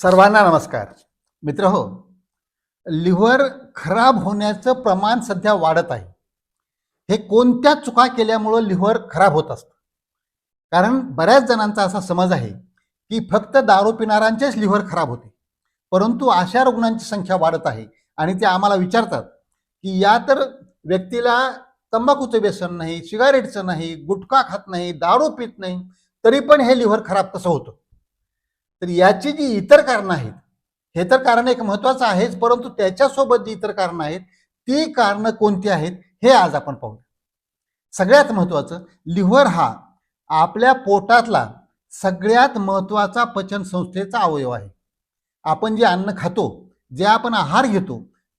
सर्वांना नमस्कार. मित्र हो लिव्हर खराब होण्याचं प्रमाण सध्या वाढत आहे. हे कोणत्या चुका केल्यामुळं लिव्हर खराब होत असतं? कारण बऱ्याच जणांचा असा समज आहे की फक्त दारू पिणाऱ्यांचेच लिव्हर खराब होते. परंतु अशा रुग्णांची संख्या वाढत आहे आणि ते आम्हाला विचारतात की या तर व्यक्तीला तंबाखूचं व्यसन नाही सिगारेटचं नाही गुटखा खात नाही दारू पित नाही तरी पण हे लिव्हर खराब कसं होतं? तर याची जी इतर कारणं आहेत हे तर कारण एक महत्वाचं आहेच परंतु त्याच्यासोबत जी इतर कारणं आहेत ती कारणं कोणती आहेत हे आज आपण पाहू सगळ्यात महत्वाचं लिव्हर हा आपल्या पोटातला सगळ्यात महत्त्वाचा पचन संस्थेचा अवयव आहे. आपण जे अन्न खातो जे आपण आहार घेतो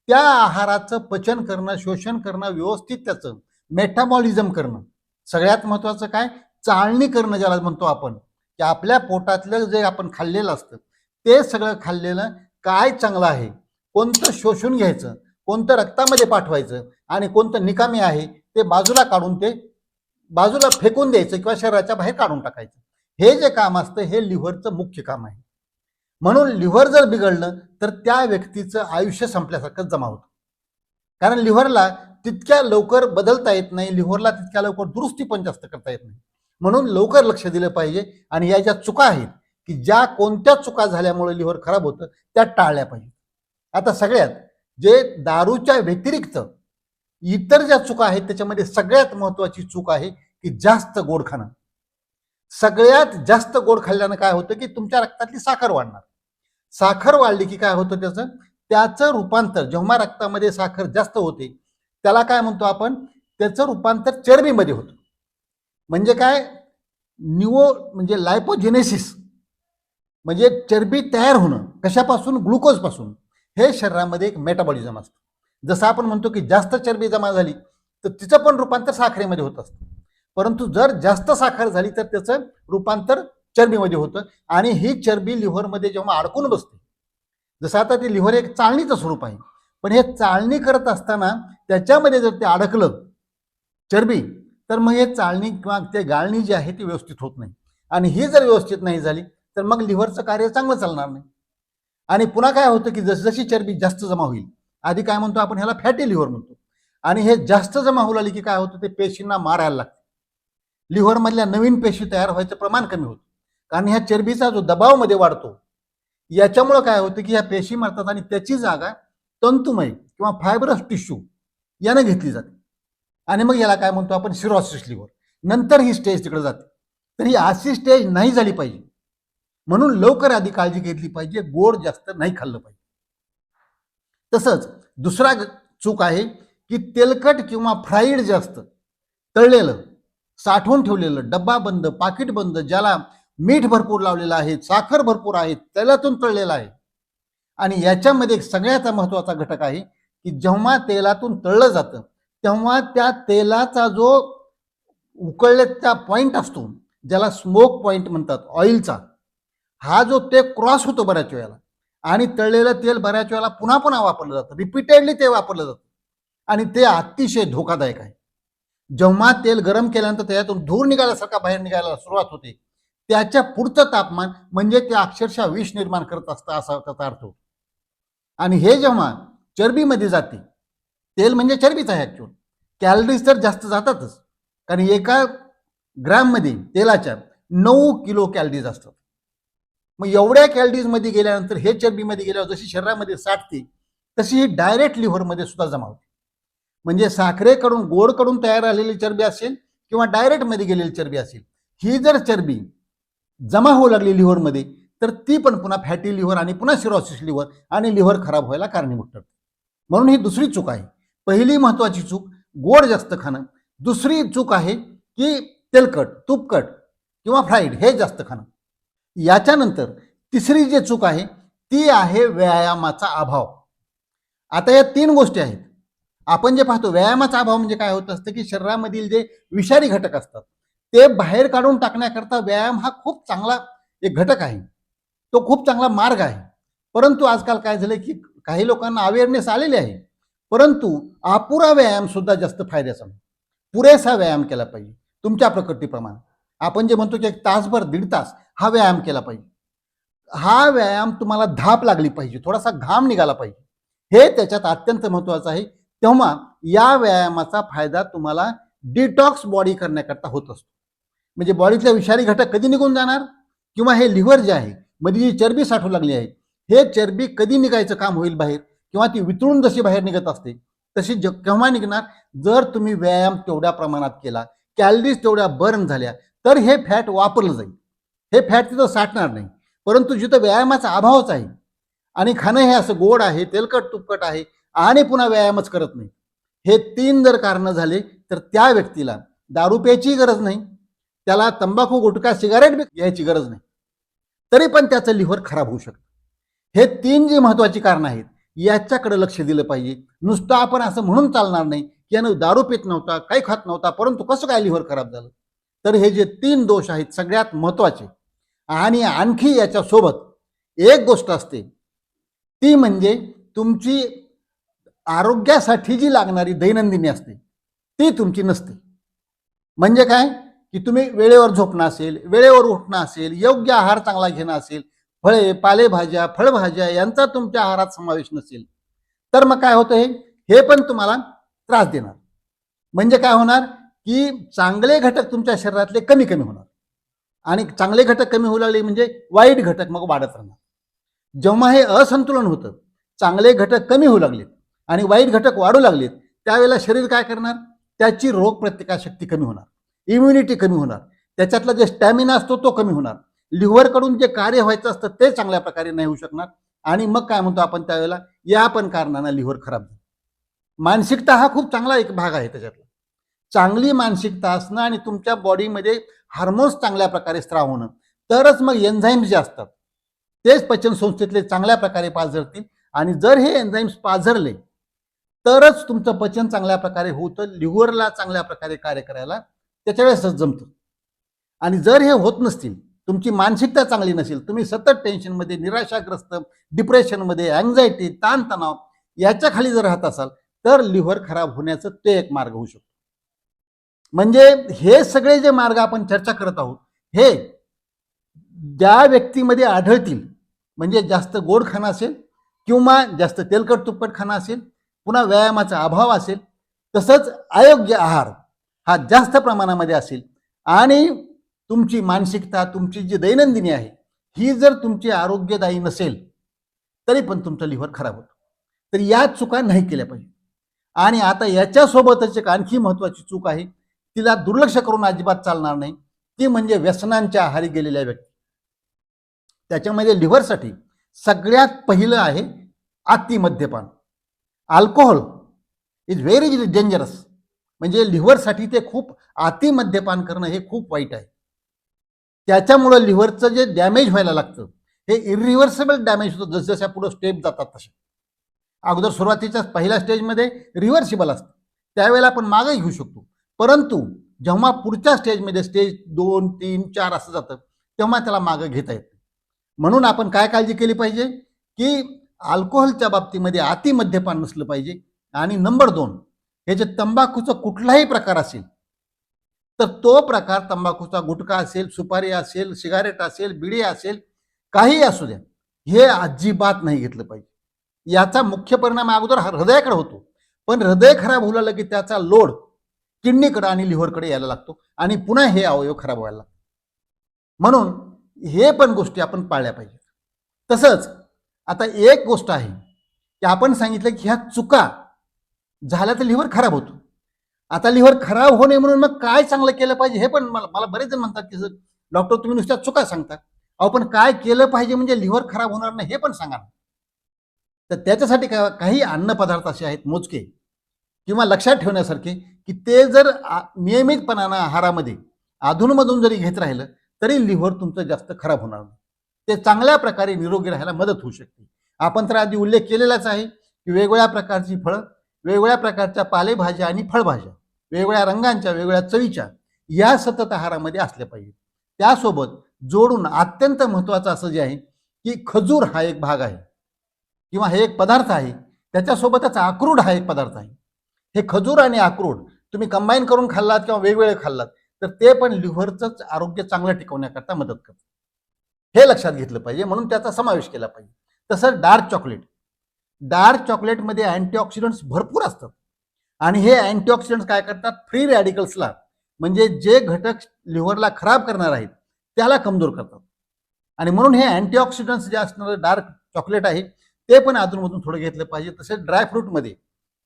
त्या आहाराचं पचन करणं शोषण करणं व्यवस्थित त्याचं मेटाबॉलिझम करणं सगळ्यात महत्वाचं काय? चाळणी करणं ज्याला म्हणतो आपण. की आपल्या पोटातलं जे आपण खाल्लेलं असतं ते सगळं खाल्लेलं काय चांगलं आहे? कोणतं शोषून घ्यायचं? कोणतं रक्तामध्ये पाठवायचं? आणि कोणतं निकामी आहे? ते बाजूला काढून ते बाजूला फेकून द्यायचं किंवा शरीराच्या बाहेर काढून टाकायचं. हे जे काम असतं हे लिव्हरचं मुख्य काम आहे. म्हणून लिव्हर जर बिघडलं तर त्या व्यक्तीचं आयुष्य संपल्यासारखं जमा होतं. कारण लिव्हरला तितक्या लवकर बदलता येत नाही लिव्हरला तितक्या लवकर दुरुस्ती पण जास्त करता येत नाही. म्हणून लवकर लक्ष दिलं पाहिजे. आणि या ज्या चुका आहेत की ज्या कोणत्या चुका झाल्यामुळे लिव्हर खराब होतं त्या टाळल्या पाहिजे. आता सगळ्यात जे दारूच्या व्यतिरिक्त इतर ज्या चुका आहेत त्याच्यामध्ये सगळ्यात महत्वाची चूक आहे की जास्त गोड खाणं. सगळ्यात जास्त गोड खाल्ल्यानं काय होतं की तुमच्या रक्तातली साखर वाढणार. साखर वाढली की काय होतं त्याचं? त्याचं रूपांतर जेव्हा रक्तामध्ये साखर जास्त होते त्याला काय म्हणतो आपण? त्याचं रूपांतर चरबीमध्ये होतं. म्हणजे काय? न्यूओ म्हणजे लायपोजेनेसिस म्हणजे चरबी तयार होणं. कशापासून? ग्लुकोजपासून. हे शरीरामध्ये एक मेटाबॉलिझम असतं. जसं आपण म्हणतो की जास्त चरबी जमा झाली तर तिचं पण रूपांतर साखरेमध्ये होत असतं. परंतु जर जास्त साखर झाली तर त्याचं रूपांतर चरबीमध्ये होतं आणि ही चरबी लिव्हरमध्ये जेव्हा अडकून बसते जसं आता ते लिव्हर एक चाळणीचं स्वरूप आहे. पण हे चाळणी करत असताना त्याच्यामध्ये जर ते अडकलं चरबी तर मग हे चालणी किंवा ते गाळणी जी आहे ती व्यवस्थित होत नाही. आणि ही जर व्यवस्थित नाही झाली तर मग लिव्हरचं कार्य चांगलं चालणार नाही. आणि पुन्हा काय होतं की जसजशी चरबी जास्त जमा होईल आधी काय म्हणतो आपण ह्याला फॅटी लिव्हर म्हणतो. आणि हे जास्त जमा होऊ लागली की काय होतं ते पेशींना मारायला लागतं. लिव्हरमधल्या नवीन पेशी तयार व्हायचं प्रमाण कमी होतं. कारण ह्या चरबीचा जो दबावमध्ये वाढतो याच्यामुळं काय होतं की ह्या पेशी मारतात आणि त्याची जागा तंतुमय किंवा फायबरस टिश्यू यानं घेतली जाते. आणि मग याला काय म्हणतो आपण सिरोसिस लिव्हर नंतर ही स्टेज तिकडे जाते. तर ही अशी स्टेज नाही झाली पाहिजे. म्हणून लवकर आधी काळजी घेतली पाहिजे. गोड जास्त नाही खाल्लं पाहिजे. तसंच दुसरा चूक आहे की तेलकट किंवा फ्राईड जास्त तळलेलं साठवून ठेवलेलं डब्बा बंद पाकिट बंद ज्याला मीठ भरपूर लावलेलं आहे साखर भरपूर आहे तेलातून तळलेलं आहे. आणि याच्यामध्ये एक महत्त्वाचा घटक आहे की जेव्हा तेलातून तळलं जातं तेव्हा त्या तेलाचा जो उकळल्याचा पॉइंट असतो ज्याला स्मोक पॉइंट म्हणतात ऑइलचा हा जो ते क्रॉस होतो बऱ्याच वेळेला. आणि तळलेलं तेल बऱ्याच वेळेला पुन्हा पुन्हा वापरलं जातं. रिपीटेडली ते वापरलं जातं. आणि ते अतिशय धोकादायक आहे. जेव्हा तेल गरम केल्यानंतर त्याच्यातून धूर निघाल्यासारखा बाहेर निघायला सुरुवात होते त्याच्या पुढचं तापमान म्हणजे ते अक्षरशः विष निर्माण करत असतं असा त्याचा अर्थ होतो. आणि हे जेव्हा चरबीमध्ये जाते तेल म्हणजे चरबीच आहे ऍक्च्युअल कॅलरीज तर जास्त जातातच. कारण एका ग्रॅममध्ये तेलाच्या नऊ किलो कॅलरीज असतात. मग एवढ्या कॅलरीजमध्ये गेल्यानंतर हे चरबीमध्ये गेल्यावर जशी शरीरामध्ये साठते तशी ही डायरेक्ट लिव्हरमध्ये सुद्धा जमा होते. म्हणजे साखरेकडून गोडकडून तयार झालेली चरबी असेल किंवा डायरेक्टमध्ये गेलेली चरबी असेल ही जर चरबी जमा होऊ लागली लिव्हरमध्ये तर ती पण पुन्हा फॅटी लिव्हर आणि पुन्हा सिरोसिस लिव्हर आणि लिव्हर खराब व्हायला कारणीभूत ठरते. म्हणून ही दुसरी चूक आहे. पहिली महत्वाची चूक गोड जास्त खाणं. दुसरी चूक आहे की तेलकट तुपकट किंवा फ्राईड हे जास्त खाणं. याच्यानंतर तिसरी जी चूक आहे ती आहे व्यायामाचा अभाव. आता या तीन गोष्टी आहेत. आपण जे पाहतो व्यायामाचा अभाव म्हणजे काय होत असतं की शरीरामधील जे विषारी घटक असतात ते बाहेर काढून टाकण्याकरता व्यायाम हा खूप चांगला एक घटक आहे. तो खूप चांगला मार्ग आहे. परंतु आजकाल काय झालं की काही लोकांना अवेअरनेस आलेले आहे. परंतु अपुरा व्यायाम सुद्धा जास्त फायद्याचा नाही. पुरेसा व्यायाम केला पाहिजे. तुमच्या प्रकृतीप्रमाणे. आपण जे म्हणतो की एक तासभर दीड तास हा व्यायाम केला पाहिजे. हा व्यायाम तुम्हाला धाप लागली पाहिजे. थोडासा घाम निघाला पाहिजे. हे त्याच्यात अत्यंत महत्वाचं आहे. तेव्हा या व्यायामाचा फायदा तुम्हाला डिटॉक्स बॉडी करण्याकरता होत असतो. म्हणजे बॉडीतल्या विषारी घटक कधी निघून जाणार? किंवा हे लिव्हर जे आहे मध्ये जी चरबी साठू लागली आहे हे चरबी कधी निघायचं काम होईल बाहेर? किंवा ती वितळून जशी बाहेर निघत असते तशी ज केव्हा निघणार? जर तुम्ही व्यायाम तेवढ्या प्रमाणात केला कॅलरीज तेवढ्या बर्न झाल्या तर हे फॅट वापरलं जाईल. हे फॅट तिथं साठणार नाही. परंतु जिथं व्यायामाचा अभावच आहे आणि खाणं हे असं गोड आहे तेलकट तुपकट आहे आणि पुन्हा व्यायामच करत नाही हे तीन जर कारणं झाले तर त्या व्यक्तीला दारू प्यायची गरज नाही. त्याला तंबाखू गुटखा सिगारेट बी घ्यायची गरज नाही. तरी पण त्याचं लिव्हर खराब होऊ शकतं. हे तीन जी महत्वाची कारणं आहेत याच्याकडे लक्ष दिलं पाहिजे. नुसतं आपण असं म्हणून चालणार नाही की यानं दारू पित नव्हता काही खात नव्हता परंतु कसं काय लिव्हर खराब झालं? तर हे जे तीन दोष आहेत सगळ्यात महत्त्वाचे आणि आणखी याच्यासोबत एक गोष्ट असते. ती म्हणजे तुमची आरोग्यासाठी जी लागणारी दैनंदिनी असते ती तुमची नसते. म्हणजे काय? की तुम्ही वेळेवर झोपणं असेल वेळेवर उठणं असेल योग्य आहार चांगला घेणं असेल फळे पालेभाज्या फळभाज्या यांचा तुमच्या आहारात समावेश नसेल. तर मग काय होतं हे हे पण तुम्हाला त्रास देणार. म्हणजे काय होणार? की चांगले घटक तुमच्या शरीरातले कमी कमी होणार. आणि चांगले घटक कमी होऊ लागले म्हणजे वाईट घटक मग वाढत राहणार. जेव्हा हे असंतुलन होतं चांगले घटक कमी होऊ लागलेत आणि वाईट घटक वाढू लागलेत त्यावेळेला शरीर काय करणार? त्याची रोग प्रतिकारशक्ती कमी होणार. इम्युनिटी कमी होणार. त्याच्यातला जे स्टॅमिना असतो तो कमी होणार. लिव्हरकडून जे कार्य व्हायचं असतं ते चांगल्या प्रकारे नाही होऊ शकणार. आणि मग काय म्हणतो आपण त्यावेळेला? या पण कारणानं लिव्हर खराब झालं. मानसिकता हा खूप चांगला एक भाग आहे त्याच्यातला. चांगली मानसिकता असणं आणि तुमच्या बॉडीमध्ये हार्मोन्स चांगल्या प्रकारे स्त्राव होणं तरच मग एन्झाईम्स जे असतात तेच पचन संस्थेतले चांगल्या प्रकारे पाझरतील. आणि जर हे एन्झाईम्स पाझरले तरच तुमचं पचन चांगल्या प्रकारे होतं लिव्हरला चांगल्या प्रकारे कार्य करायला त्याच्या वेळेसच जमतं. आणि जर हे होत नसतील तुमची मानसिकता चांगली नसेल तुम्ही सतत टेन्शनमध्ये निराशाग्रस्त डिप्रेशनमध्ये अँझायटी ताणतणाव याच्या खाली जर राहत असाल तर लिव्हर खराब होण्याचं ते एक मार्ग होऊ शकतो. म्हणजे हे सगळे जे मार्ग आपण चर्चा करत आहोत हे ज्या व्यक्तीमध्ये आढळतील म्हणजे जास्त गोड खाणं असेल किंवा जास्त तेलकट तुपट खाणं असेल पुन्हा व्यायामाचा अभाव असेल तसंच अयोग्य आहार हा जास्त प्रमाणामध्ये असेल आणि तुमची मानसिकता तुमची जी दैनंदिनी आहे ही जर तुमची आरोग्यदायी नसेल तरी पण तुमचं लिव्हर खराब होतं. तर या चुका नाही केल्या पाहिजे. आणि आता याच्यासोबतच एक आणखी महत्त्वाची चूक आहे तिला दुर्लक्ष करून अजिबात चालणार नाही. ती म्हणजे व्यसनांच्या आहारी गेलेल्या व्यक्ती. त्याच्यामध्ये लिव्हरसाठी सगळ्यात पहिलं आहे अति मद्यपान अल्कोहोल इज व्हेरी डेंजरस म्हणजे लिव्हरसाठी ते खूप अति मद्यपान करणं हे खूप वाईट आहे. त्याच्यामुळं लिव्हरचं जे डॅमेज व्हायला लागतं हे इरिव्हर्सेबल डॅमेज होतं. जसजशा पुढं स्टेप जातात तसे. अगोदर सुरुवातीच्या पहिल्या स्टेजमध्ये रिव्हर्सिबल असतं. त्यावेळेला आपण मागे घेऊ शकतो. परंतु जेव्हा पुढच्या स्टेजमध्ये स्टेज दोन तीन चार असं जातं तेव्हा त्याला मागं घेता येतं. म्हणून आपण काय काळजी केली पाहिजे? की अल्कोहोलच्या बाबतीमध्ये अति मद्यपान नसलं पाहिजे. आणि नंबर दोन हे जे तंबाखूचं कुठलाही प्रकार असेल तर तो प्रकार तंबाखूचा गुटखा असेल सुपारी असेल सिगारेट असेल बिडी असेल काही असू द्या हे अजिबात नाही घेतलं पाहिजे. याचा मुख्य परिणाम अगोदर हृदयाकडे होतो. पण हृदय खराब होऊ लागलं की त्याचा लोड किडनीकडे आणि लिव्हरकडे यायला लागतो आणि पुन्हा हे अवयव खराब व्हायला लागतो म्हणून हे पण गोष्टी आपण पाळल्या पाहिजेत. तसंच आता एक गोष्ट आहे की आपण सांगितलं की ह्या चुका झाल्या तर लिव्हर खराब होतो. आता लिव्हर खराब होणे म्हणून मग काय चांगलं केलं पाहिजे हे पण मला मला बरेच जण म्हणतात की सर डॉक्टर तुम्ही नुसत्या चुका सांगता. अहो पण काय केलं पाहिजे म्हणजे लिव्हर खराब होणार नाही हे पण सांगा तर त्याच्यासाठी का काही अन्नपदार्थ असे आहेत मोजके किंवा लक्षात ठेवण्यासारखे की ते जर नियमितपणानं आहारामध्ये अधूनमधून जरी घेत राहिलं तरी लिव्हर तुमचं जास्त खराब होणार नाही. ते चांगल्या प्रकारे निरोगी राहायला मदत होऊ शकते. आपण तर आधी उल्लेख केलेलाच आहे की वेगवेगळ्या प्रकारची फळं वेगवेगळ्या प्रकारच्या पालेभाज्या आणि फळभाज्या. वेगवेगळ्या रंगांच्या वेगवेगळ्या चवीच्या या सतत आहारामध्ये असल्या पाहिजेत त्यासोबत जोडून अत्यंत महत्त्वाचं असं जे आहे की खजूर हा एक भाग आहे किंवा हे एक पदार्थ आहे त्याच्यासोबतच आक्रूड हा एक पदार्थ आहे. हे खजूर आणि आक्रूड तुम्ही कंबाईन करून खाल्लात किंवा वेगवेगळे खाल्लात तर ते पण लिव्हरचंच आरोग्य चांगलं टिकवण्याकरता मदत करतं. हे लक्षात घेतलं पाहिजे म्हणून त्याचा समावेश केला पाहिजे. तसंच डार्क चॉकलेट. डार्क चॉकलेटमध्ये अँटीऑक्सिडंट्स भरपूर असतात. आणि हे अँटीऑक्सिडंट्स काय करतात? फ्री रॅडिकल्सला म्हणजे जे घटक लिव्हरला खराब करणार आहेत त्याला कमजोर करतात. आणि म्हणून हे अँटीऑक्सिडंट्स जे असणारं डार्क चॉकलेट आहे ते पण अधूनमधून थोडं घेतलं पाहिजे. तसेच ड्रायफ्रूटमध्ये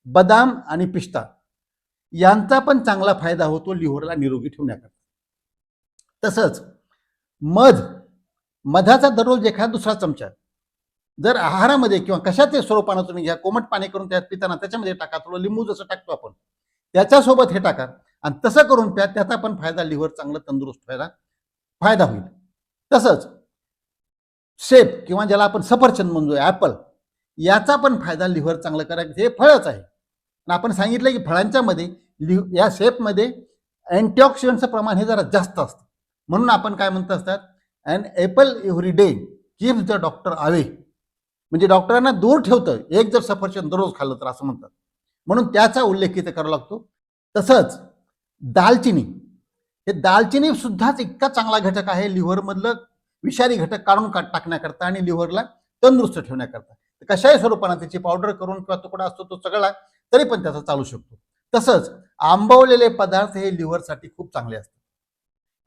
बदाम आणि पिस्ता यांचा पण चांगला फायदा होतो लिव्हरला निरोगी ठेवण्याकरता. तसंच मध. मधाचा दररोज एखादा दुसरा चमचा. जर आहारामध्ये किंवा कशाचे स्वरूपानं तुम्ही घ्या कोमट पाणी करून त्यात पिताना त्याच्यामध्ये टाका थोडं लिंबू जसं टाकतो आपण त्याच्यासोबत हे टाका. आणि तसं करून प्या त्याचा पण फायदा लिव्हर चांगलं तंदुरुस्त व्हायला फायदा होईल. तसंच शेप किंवा ज्याला आपण सफरचंद म्हणतो ॲपल याचा पण फायदा लिव्हर चांगलं करायचं हे फळच आहे. आणि आपण सांगितलं की फळांच्या मध्ये लिव्ह या शेपमध्ये अँटीऑक्सिडंटचं प्रमाण हे जरा जास्त असतं. म्हणून आपण काय म्हणत असतात and apple every day keeps the doctor away. म्हणजे डॉक्टरांना दूर ठेवतं एक जर सफरचंद दररोज खाल्लं तर असं म्हणतात. म्हणून त्याचा उल्लेख इथे करावा लागतो. तसंच दालचिनी हे दालचिनी सुद्धाच इतका चांगला घटक आहे लिव्हरमधलं विषारी घटक काढून का टाकण्याकरता आणि लिव्हरला तंदुरुस्त ठेवण्याकरता. कशाही स्वरूपानं त्याची पावडर करून किंवा तुकडा असतो तो सगळा तरी पण त्याचा चालू शकतो. तसंच आंबवलेले पदार्थ हे लिव्हरसाठी खूप चांगले असतात.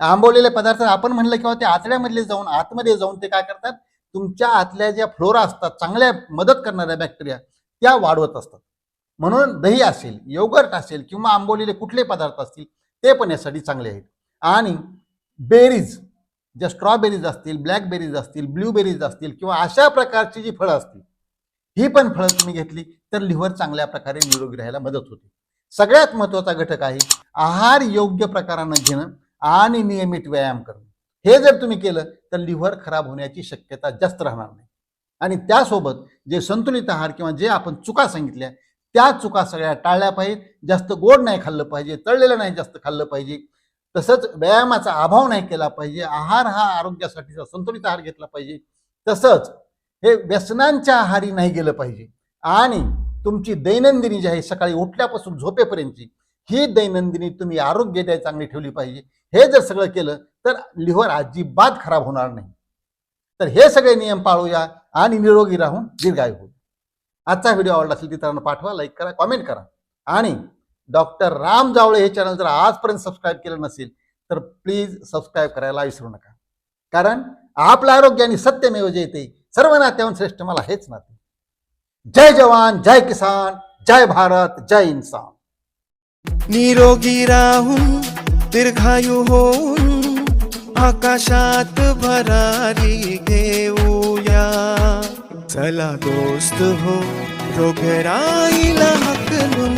आंबवलेले पदार्थ आपण म्हणलं किंवा ते आतड्यामधले जाऊन आतमध्ये जाऊन ते काय करतात? तुमच्या आतल्या ज्या फ्लोरा असतात चांगल्या मदत करणाऱ्या बॅक्टेरिया त्या वाढवत असतात. म्हणून दही असेल योगर्ट असेल किंवा आंबवलेले कुठले पदार्थ असतील ते पण यासाठी चांगले आहेत. आणि बेरीज ज्या स्ट्रॉबेरीज असतील ब्लॅकबेरीज असतील ब्ल्यूबेरीज असतील किंवा अशा प्रकारची जी फळं असतील ही पण फळं तुम्ही घेतली तर लिव्हर चांगल्या प्रकारे निरोगी राहायला मदत होते. सगळ्यात महत्त्वाचा घटक आहे आहार योग्य प्रकारानं घेणं आणि नियमित व्यायाम करणं. हे जर तुम्ही केलं तर लिव्हर खराब होण्याची शक्यता जास्त राहणार नाही. आणि त्यासोबत जे संतुलित आहार किंवा जे आपण चुका सांगितल्या त्या चुका सगळ्या टाळल्या पाहिजे जास्त गोड नाही खाल्लं पाहिजे तळलेलं नाही जास्त खाल्लं पाहिजे. तसंच व्यायामाचा अभाव नाही केला पाहिजे. आहार हा आरोग्यासाठीचा संतुलित आहार घेतला पाहिजे. तसंच हे व्यसनांच्या आहारी नाही गेलं पाहिजे. आणि तुमची दैनंदिनी जी आहे सकाळी उठल्यापासून झोपेपर्यंतची ही दैनंदिनी तुम्ही आरोग्यदायी चांगली ठेवली पाहिजे. हे जर सगळं केलं तर लिव्हर अजिबात खराब होणार नाही. तर हे सगळे नियम पाळूया आणि निरोगी राहून दीर्घायू होऊ. आजचा व्हिडिओ आवडला असेल तिथं पाठवा लाईक करा कॉमेंट करा. आणि डॉक्टर राम जावळे हे चॅनल जर आजपर्यंत सबस्क्राईब केलं नसेल तर प्लीज सबस्क्राईब करायला विसरू नका. कारण आपलं आरोग्य आणि सत्यमेव जयते सर्व नात्याहून श्रेष्ठ मला हेच नाते. जय जवान जय किसान जय भारत जय इन्सान. निरोगी राहून दीर्घायू होऊन आकाशात भरारी घेऊया. चला दोस्त हो रोगराईला हकलून